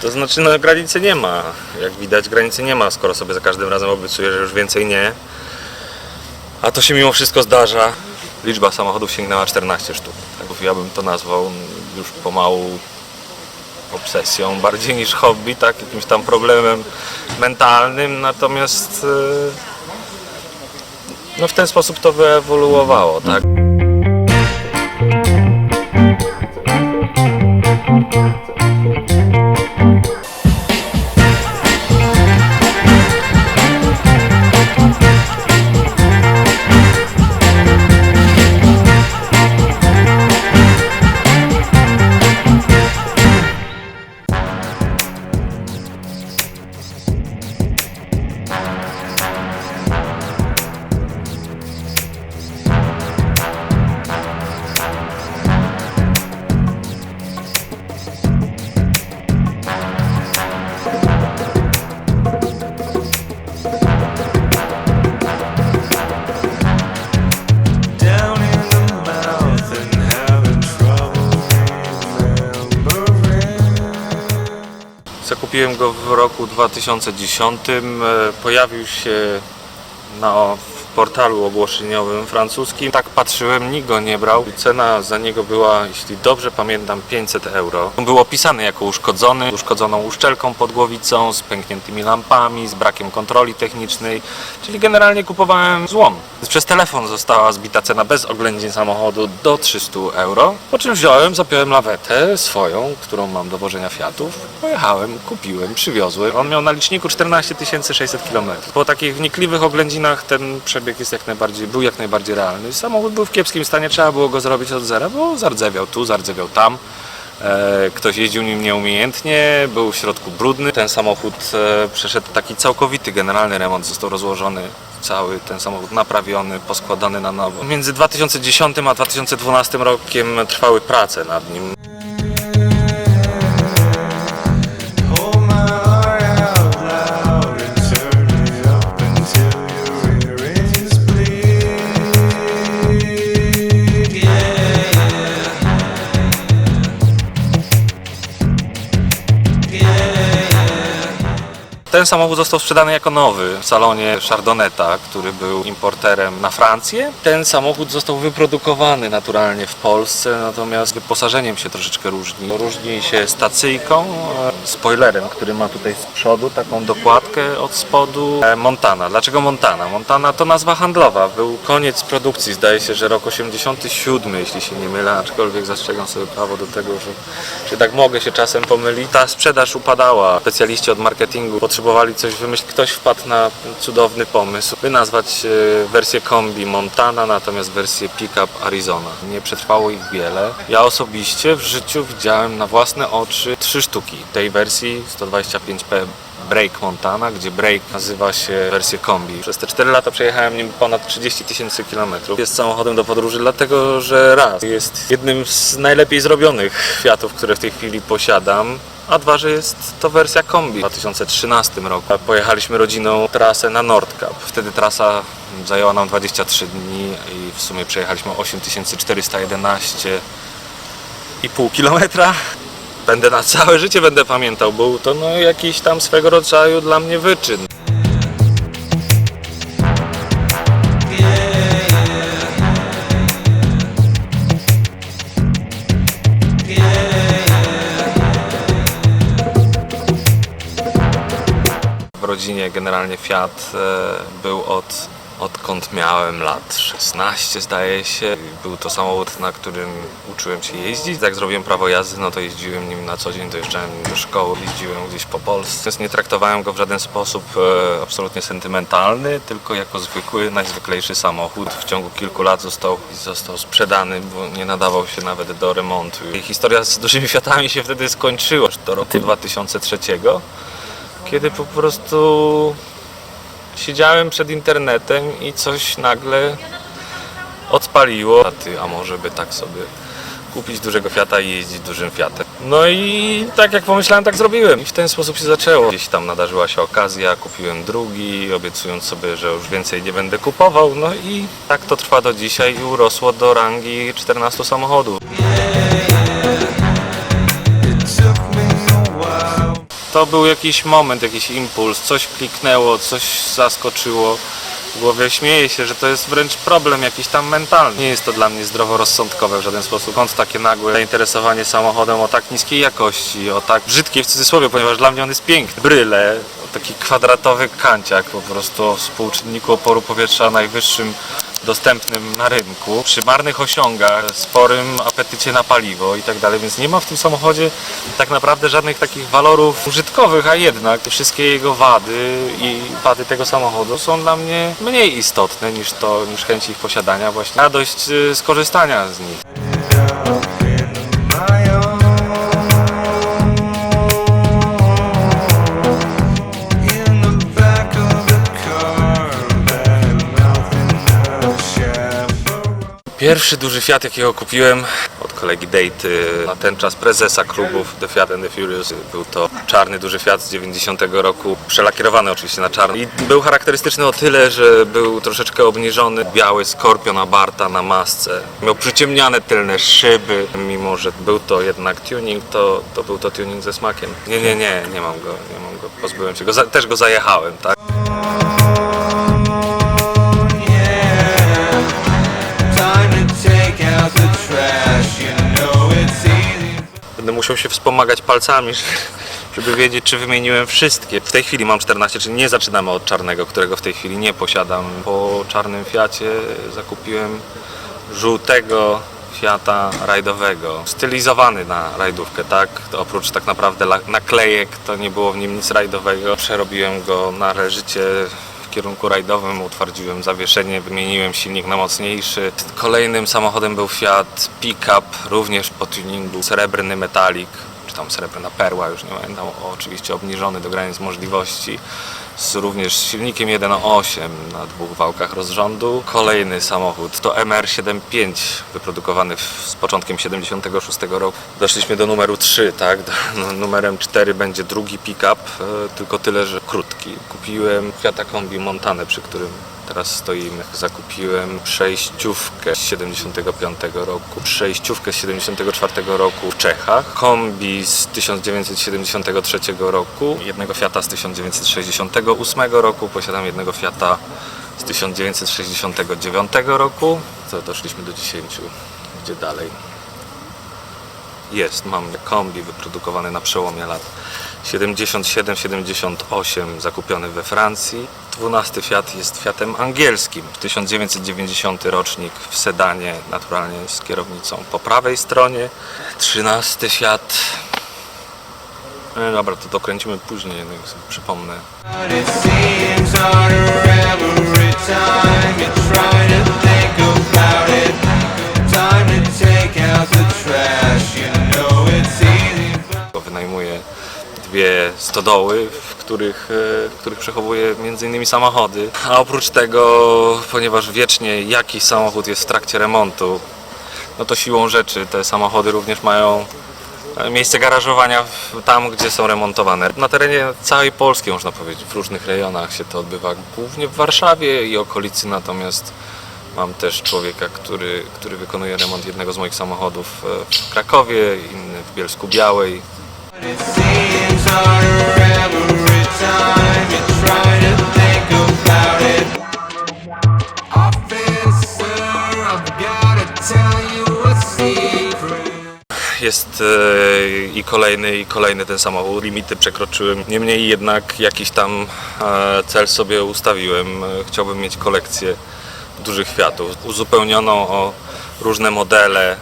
To znaczy, no granicy nie ma. Jak widać, granicy nie ma, skoro sobie za każdym razem obiecuję, że już więcej nie. A to się mimo wszystko zdarza. Liczba samochodów sięgnęła 14 sztuk. Tak ja bym to nazwał już pomału obsesją, bardziej niż hobby, tak, jakimś tam problemem mentalnym, natomiast e, no w ten sposób to wyewoluowało, tak. Zakupiłem go w roku 2010. e, Pojawił się na portalu ogłoszeniowym francuskim. Tak patrzyłem, nikt go nie brał. Cena za niego była, jeśli dobrze pamiętam, 500 euro. Był opisany jako uszkodzony, uszkodzoną uszczelką pod głowicą, z pękniętymi lampami, z brakiem kontroli technicznej, czyli generalnie kupowałem złom. Przez telefon została zbita cena bez oględzin samochodu do 300 euro, po czym wziąłem, zapiąłem lawetę swoją, którą mam do wożenia Fiatów. Pojechałem, kupiłem, przywiozłem. On miał na liczniku 14 600 km. Po takich wnikliwych oględzinach ten przebieg jest jak najbardziej, był jak najbardziej realny. Samochód był w kiepskim stanie, trzeba było go zrobić od zera, bo zardzewiał tu, zardzewiał tam. E, Ktoś jeździł nim nieumiejętnie, był w środku brudny. Ten samochód e, przeszedł taki całkowity, generalny remont, został rozłożony cały ten samochód naprawiony, poskładany na nowo. Między 2010 a 2012 rokiem trwały prace nad nim. Ten samochód został sprzedany jako nowy w salonie Chardonneta, który był importerem na Francję. Ten samochód został wyprodukowany naturalnie w Polsce, natomiast wyposażeniem się troszeczkę różni. Różni się stacyjką, e, spoilerem, który ma tutaj z przodu taką dokładkę od spodu. E, Montana. Dlaczego Montana? Montana to nazwa handlowa. Był koniec produkcji, zdaje się, że rok 87, jeśli się nie mylę, aczkolwiek zastrzegam sobie prawo do tego, że, że tak mogę się czasem pomylić. Ta sprzedaż upadała. Specjaliści od marketingu potrzebowali coś wymyślić. Ktoś wpadł na cudowny pomysł, by nazwać e, wersję kombi Montana, natomiast wersję pickup Arizona. Nie przetrwało ich wiele. Ja osobiście w życiu widziałem na własne oczy trzy sztuki tej wersji 125p Break Montana, gdzie Break nazywa się wersję kombi. Przez te 4 lata przejechałem nim ponad 30 tysięcy kilometrów. Jest samochodem do podróży, dlatego że raz jest jednym z najlepiej zrobionych Fiatów, które w tej chwili posiadam. A dwa, że jest to wersja kombi. W 2013 roku pojechaliśmy rodziną trasę na Nordkap. Wtedy trasa zajęła nam 23 dni i w sumie przejechaliśmy 8411 i pół kilometra. Będę na całe życie będę pamiętał, był to no jakiś tam swego rodzaju dla mnie wyczyn. Generalnie Fiat e, był od, odkąd miałem lat 16 zdaje się. Był to samochód, na którym uczyłem się jeździć. Jak zrobiłem prawo jazdy, no to jeździłem nim na co dzień, dojeżdżałem do szkoły, jeździłem gdzieś po Polsce. Więc nie traktowałem go w żaden sposób e, absolutnie sentymentalny, tylko jako zwykły, najzwyklejszy samochód. W ciągu kilku lat został, został sprzedany, bo nie nadawał się nawet do remontu. I historia z dużymi Fiatami się wtedy skończyła, do roku 2003 kiedy po prostu siedziałem przed internetem i coś nagle odpaliło. A ty, a może by tak sobie kupić dużego Fiata i jeździć dużym Fiatem. No i tak jak pomyślałem, tak zrobiłem. I w ten sposób się zaczęło. Gdzieś tam nadarzyła się okazja, kupiłem drugi, obiecując sobie, że już więcej nie będę kupował. No i tak to trwa do dzisiaj i urosło do rangi 14 samochodów. To był jakiś moment, jakiś impuls, coś kliknęło, coś zaskoczyło w głowie. Śmieję się, że to jest wręcz problem jakiś tam mentalny. Nie jest to dla mnie zdroworozsądkowe w żaden sposób. Skąd takie nagłe zainteresowanie samochodem o tak niskiej jakości, o tak brzydkiej w cudzysłowie, ponieważ dla mnie on jest piękny. Bryle, taki kwadratowy kanciak po prostu o współczynniku oporu powietrza najwyższym dostępnym na rynku, przy marnych osiągach, sporym apetycie na paliwo i tak dalej, więc nie ma w tym samochodzie tak naprawdę żadnych takich walorów użytkowych, a jednak wszystkie jego wady i wady tego samochodu są dla mnie mniej istotne niż to, niż chęć ich posiadania, właśnie radość y, skorzystania z nich. Pierwszy duży Fiat, jakiego kupiłem od kolegi Date, na ten czas prezesa klubów The Fiat and the Furious. Był to czarny duży Fiat z 90 roku, przelakierowany oczywiście na czarny. I był charakterystyczny o tyle, że był troszeczkę obniżony, biały skorpion Abarta na masce. Miał przyciemniane tylne szyby, mimo że był to jednak tuning, to, to był to tuning ze smakiem. Nie, nie, nie, nie mam go, nie mam go, pozbyłem się go, Za, też go zajechałem, tak? Musiał się wspomagać palcami, żeby- wiedzieć, czy wymieniłem wszystkie. W tej chwili mam 14, czyli nie zaczynamy od czarnego, którego w tej chwili nie posiadam. Po czarnym Fiacie zakupiłem żółtego Fiata rajdowego, stylizowany na rajdówkę, tak? To oprócz tak naprawdę naklejek to nie było w nim nic rajdowego. Przerobiłem go należycie kierunku rajdowym, utwardziłem zawieszenie, wymieniłem silnik na mocniejszy. Kolejnym samochodem był Fiat Pickup, również po tuningu, srebrny metalik, tam srebrna perła, już nie pamiętam, oczywiście obniżony do granic możliwości. Z również silnikiem 1.8 na dwóch wałkach rozrządu. Kolejny samochód to MR75, wyprodukowany w, z początkiem 76 roku. Doszliśmy do numeru 3, tak? Do, no, numerem 4 będzie drugi pick-up, e, tylko tyle, że krótki. Kupiłem Fiata Kombi Montanę, przy którym teraz stoimy. Zakupiłem przejściówkę z 75 roku, przejściówkę z 74 roku w Czechach, kombi z 1973 roku, jednego Fiata z 1968 roku, posiadam jednego Fiata z 1969 roku. To doszliśmy do 10. Gdzie dalej? Jest, mam kombi wyprodukowany na przełomie lat 77-78, zakupiony we Francji. 12 Fiat jest Fiatem angielskim, 1990 rocznik w sedanie, naturalnie z kierownicą po prawej stronie. 13 Fiat. E, Dobra, to dokręcimy później, jednak sobie przypomnę. It seems try to dwie stodoły, w których, e, w których przechowuję innymi samochody. A oprócz tego, ponieważ wiecznie jakiś samochód jest w trakcie remontu, no to siłą rzeczy te samochody również mają e, miejsce garażowania tam, gdzie są remontowane. Na terenie całej Polski, można powiedzieć, w różnych rejonach się to odbywa, głównie w Warszawie i okolicy, natomiast mam też człowieka, który, który wykonuje remont jednego z moich samochodów e, w Krakowie, inny w Bielsku Białej, Jest e, i kolejny, i kolejny ten samochód. Limity przekroczyłem. Niemniej jednak jakiś tam e, cel sobie ustawiłem. Chciałbym mieć kolekcję dużych Fiatów, uzupełnioną o różne modele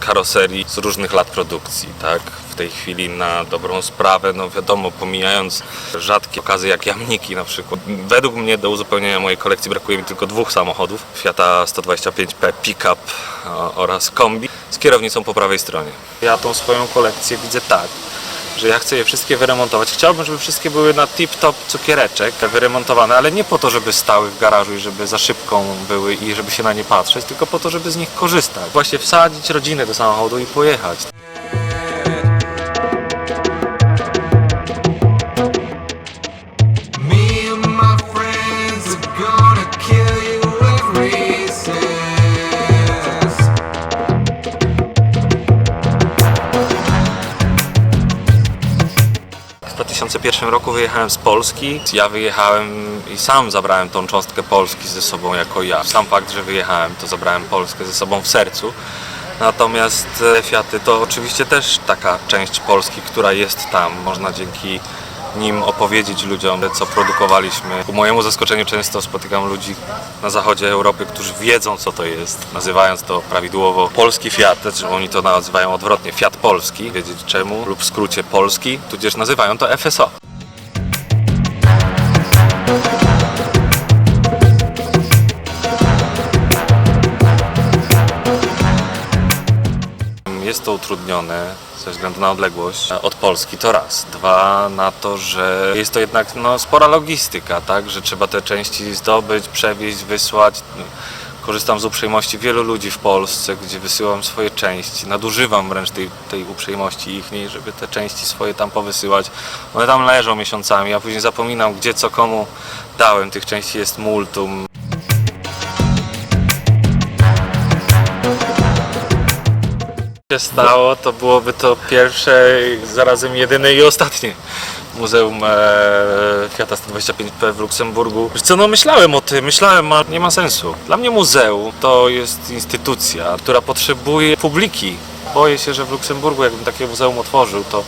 karoserii z różnych lat produkcji, tak? W tej chwili na dobrą sprawę, no wiadomo, pomijając rzadkie okazy jak jamniki na przykład. Według mnie do uzupełnienia mojej kolekcji brakuje mi tylko dwóch samochodów. Fiata 125P Pickup oraz Kombi z kierownicą po prawej stronie. Ja tą swoją kolekcję widzę tak, że ja chcę je wszystkie wyremontować. Chciałbym, żeby wszystkie były na tip-top cukiereczek wyremontowane, ale nie po to, żeby stały w garażu i żeby za szybką były i żeby się na nie patrzeć, tylko po to, żeby z nich korzystać. Właśnie wsadzić rodzinę do samochodu i pojechać. 2001 roku wyjechałem z Polski. Ja wyjechałem i sam zabrałem tą cząstkę Polski ze sobą jako ja. Sam fakt, że wyjechałem, to zabrałem Polskę ze sobą w sercu. Natomiast e, Fiaty to oczywiście też taka część Polski, która jest tam. Można dzięki nim opowiedzieć ludziom, co produkowaliśmy. Ku mojemu zaskoczeniu często spotykam ludzi na zachodzie Europy, którzy wiedzą, co to jest, nazywając to prawidłowo polski Fiat, że oni to nazywają odwrotnie, Fiat Polski, wiedzieć czemu, lub w skrócie Polski, tudzież nazywają to FSO. Utrudnione ze względu na odległość od Polski, to raz. Dwa, na to, że jest to jednak no, spora logistyka, tak? że trzeba te części zdobyć, przewieźć, wysłać. Korzystam z uprzejmości wielu ludzi w Polsce, gdzie wysyłam swoje części. Nadużywam wręcz tej, tej uprzejmości ich, żeby te części swoje tam powysyłać. One tam leżą miesiącami, a później zapominam, gdzie co komu dałem. Tych części jest multum. Się stało, to byłoby to pierwsze, zarazem jedyne i ostatnie Muzeum e, Fiata 125P w Luksemburgu. Wiesz co, no myślałem o tym, myślałem, ale nie ma sensu. Dla mnie muzeum to jest instytucja, która potrzebuje publiki. Boję się, że w Luksemburgu, jakbym takie muzeum otworzył, to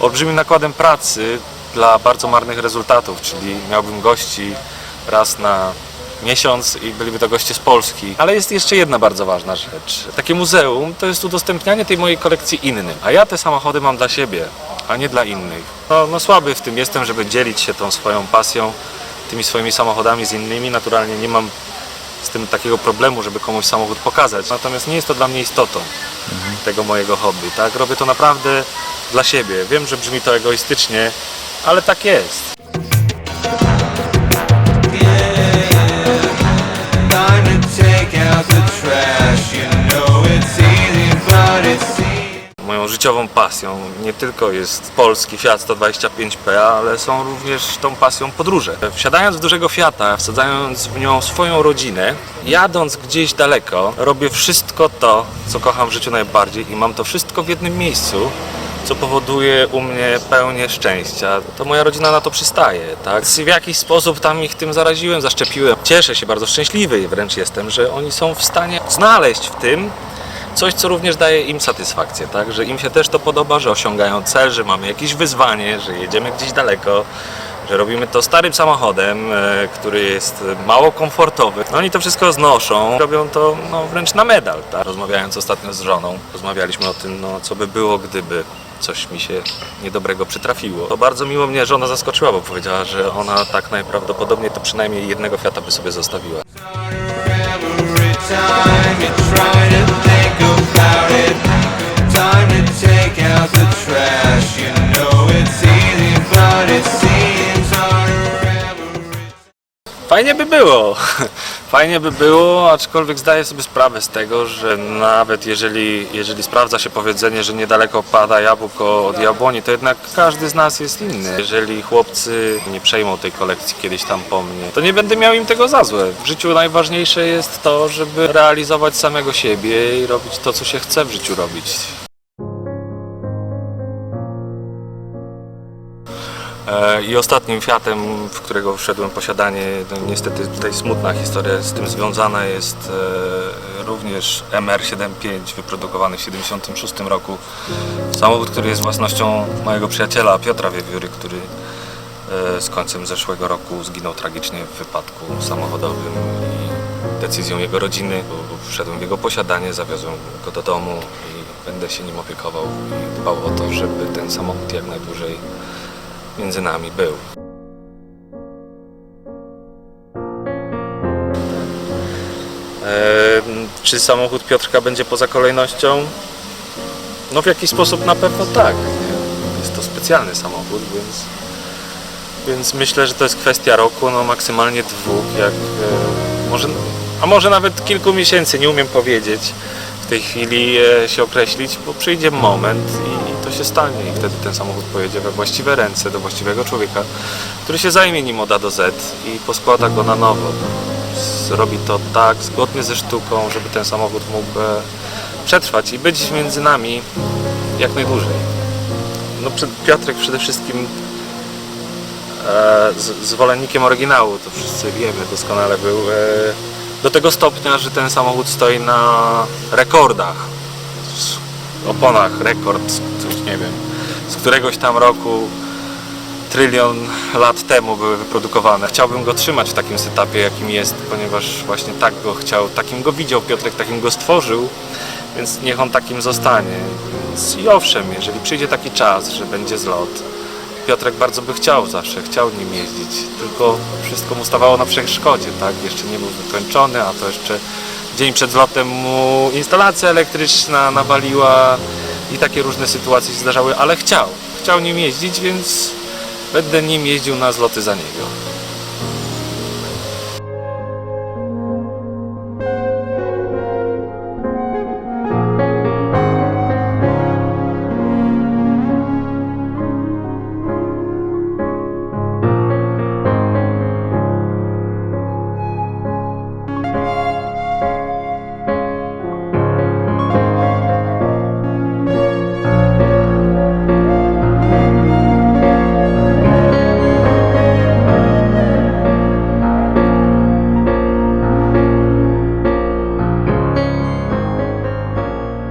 olbrzymim nakładem pracy dla bardzo marnych rezultatów, czyli miałbym gości raz na miesiąc i byliby to goście z Polski. Ale jest jeszcze jedna bardzo ważna rzecz. Takie muzeum to jest udostępnianie tej mojej kolekcji innym, a ja te samochody mam dla siebie, a nie dla innych. No, no słaby w tym jestem, żeby dzielić się tą swoją pasją, tymi swoimi samochodami z innymi. Naturalnie nie mam z tym takiego problemu, żeby komuś samochód pokazać. Natomiast nie jest to dla mnie istotą tego mojego hobby. Tak? Robię to naprawdę dla siebie. Wiem, że brzmi to egoistycznie, ale tak jest. Życiową pasją nie tylko jest polski Fiat 125P, ale są również tą pasją podróże. Wsiadając w dużego Fiata, wsadzając w nią swoją rodzinę, jadąc gdzieś daleko, robię wszystko to, co kocham w życiu najbardziej i mam to wszystko w jednym miejscu, co powoduje u mnie pełnię szczęścia. To moja rodzina na to przystaje, tak? W jakiś sposób tam ich tym zaraziłem, zaszczepiłem. Cieszę się, bardzo szczęśliwy wręcz jestem, że oni są w stanie znaleźć w tym coś, co również daje im satysfakcję, tak? Że im się też to podoba, że osiągają cel, że mamy jakieś wyzwanie, że jedziemy gdzieś daleko, że robimy to starym samochodem, e, który jest mało komfortowy. No oni to wszystko znoszą, robią to no, wręcz na medal, tak? Rozmawiając ostatnio z żoną, rozmawialiśmy o tym, no co by było, gdyby coś mi się niedobrego przytrafiło. To bardzo miło mnie żona zaskoczyła, bo powiedziała, że ona tak najprawdopodobniej to przynajmniej jednego Fiata by sobie zostawiła. Time you try to think about it, time to take out the trash. You know it's easy, but it seems Fajnie by było. Fajnie by było, aczkolwiek zdaję sobie sprawę z tego, że nawet jeżeli, jeżeli sprawdza się powiedzenie, że niedaleko pada jabłko od jabłoni, to jednak każdy z nas jest inny. Jeżeli chłopcy nie przejmą tej kolekcji kiedyś tam po mnie, to nie będę miał im tego za złe. W życiu najważniejsze jest to, żeby realizować samego siebie i robić to, co się chce w życiu robić. I ostatnim Fiatem, w którego wszedłem posiadanie, no niestety tutaj smutna historia z tym związana jest e, również MR75 wyprodukowany w 1976 roku. Samochód, który jest własnością mojego przyjaciela Piotra Wiewióry, który e, z końcem zeszłego roku zginął tragicznie w wypadku samochodowym i decyzją jego rodziny, wszedłem w jego posiadanie, zawiozłem go do domu i będę się nim opiekował i dbał o to, żeby ten samochód jak najdłużej między nami był. E, czy samochód Piotrka będzie poza kolejnością? No w jakiś sposób na pewno tak. Jest to specjalny samochód, więc, więc myślę, że to jest kwestia roku, no maksymalnie dwóch, jak e, może, a może nawet kilku miesięcy, nie umiem powiedzieć w tej chwili e, się określić, bo przyjdzie moment i to się stanie i wtedy ten samochód pojedzie we właściwe ręce do właściwego człowieka, który się zajmie nim od A do Z i poskłada go na nowo. Zrobi to tak, zgodnie ze sztuką, żeby ten samochód mógł e, przetrwać i być między nami jak najdłużej. No, Piotrek przede wszystkim e, z- zwolennikiem oryginału, to wszyscy wiemy doskonale był. E, do tego stopnia, że ten samochód stoi na rekordach, oponach rekord, coś nie wiem, z któregoś tam roku trylion lat temu były wyprodukowane. Chciałbym go trzymać w takim setupie, jakim jest, ponieważ właśnie tak go chciał, takim go widział Piotrek, takim go stworzył, więc niech on takim zostanie. Więc I owszem, jeżeli przyjdzie taki czas, że będzie zlot, Piotrek bardzo by chciał zawsze, chciał nim jeździć, tylko wszystko mu stawało na przeszkodzie, tak? Jeszcze nie był wykończony, a to jeszcze dzień przed zlotem mu instalacja elektryczna nawaliła i takie różne sytuacje się zdarzały, ale chciał, chciał nim jeździć, więc będę nim jeździł na zloty za niego.